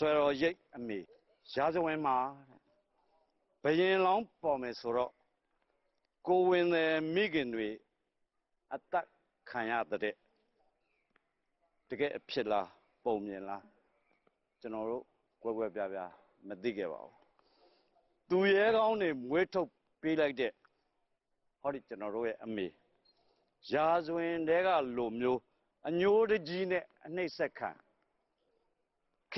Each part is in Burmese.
ဆွဲတော်ရိတ်အမေရာဇဝင်မှာဘယင်လောင်းပေါ်မယ်ဆိုတော့ကိုဝင်တဲ့မိခင်တွေအသက်ခံရတဲ့တကယ်အဖြစ်လားပုံမြင်လားကျွန်တော်တို့ကွဲကွဲပြားပြားမသိခဲ့ပါဘူးသူရဲကောင်းတွေမွေးထုတ်ပေးလိုက်တဲ့ဟောဒီကျွန်တော်တို့ရဲ့အမေရာဇဝင်တဲကလိုမျိုးအညိုးတကြီးနဲ့အနှိမ့်ဆက်ခံ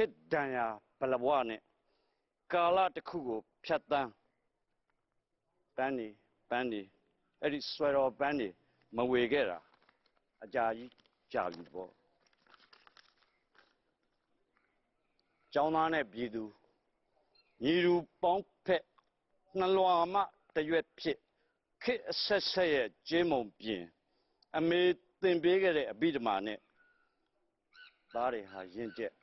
ခေတ္တံယာဘလဘဝနဲ့ကာလတစ်ခုကိုဖြတ်တန်းပန်းနေပန်းနေအဲ့ဒီဆွဲတော်ပန်းနေမဝေခဲ့တာအကြာကြီးကြာပြီပေါ့ကျောင်းသားနဲ့ပြည်သူညီလူပေါင်းဖက်နှလွာမတရွက်ဖြစ်ခေတ်အဆက်ဆက်ရဲ့ကျင်းမုံပြင် အမေသင်ပေးခဲ့တဲ့အဘိဓမ္မာနဲ့သားတွေဟာယဉ်ကျက်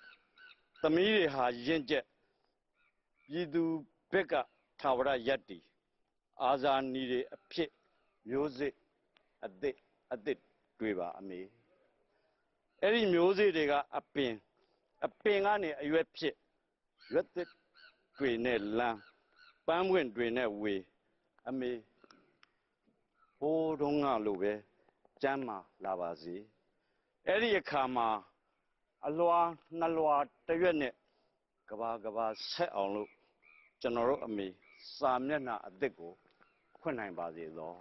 သမီးတွေဟာယဉ်ကျက်ပြည်သူဘက်ကထာဝရယတ္တိအာဇာနည်တွေအဖြစ်မျိုးစစ်အသစ်အသစ်တွေ့ပါအမေအဲ့ဒီမျိုးစေ့တွေကအပင်အပင်ကနေအရွက်ဖြစ်ရွက်သစ်တွေနဲ့လမ်းပန်းပွင့်တွေနဲ့ဝေအမေဟိုးတုန်းကလိုပဲကျမ်းမာလာပါစေအဲ့ဒီအခါမှာ အလွာနှလွာတရွက်နဲ့ကဘာကဘာဆက်အောင်လို့ကျွန်တော်တို့အမေစာမျက်နှာအစ်စ်ကိုဖွင့်နိုင်ပါစေသော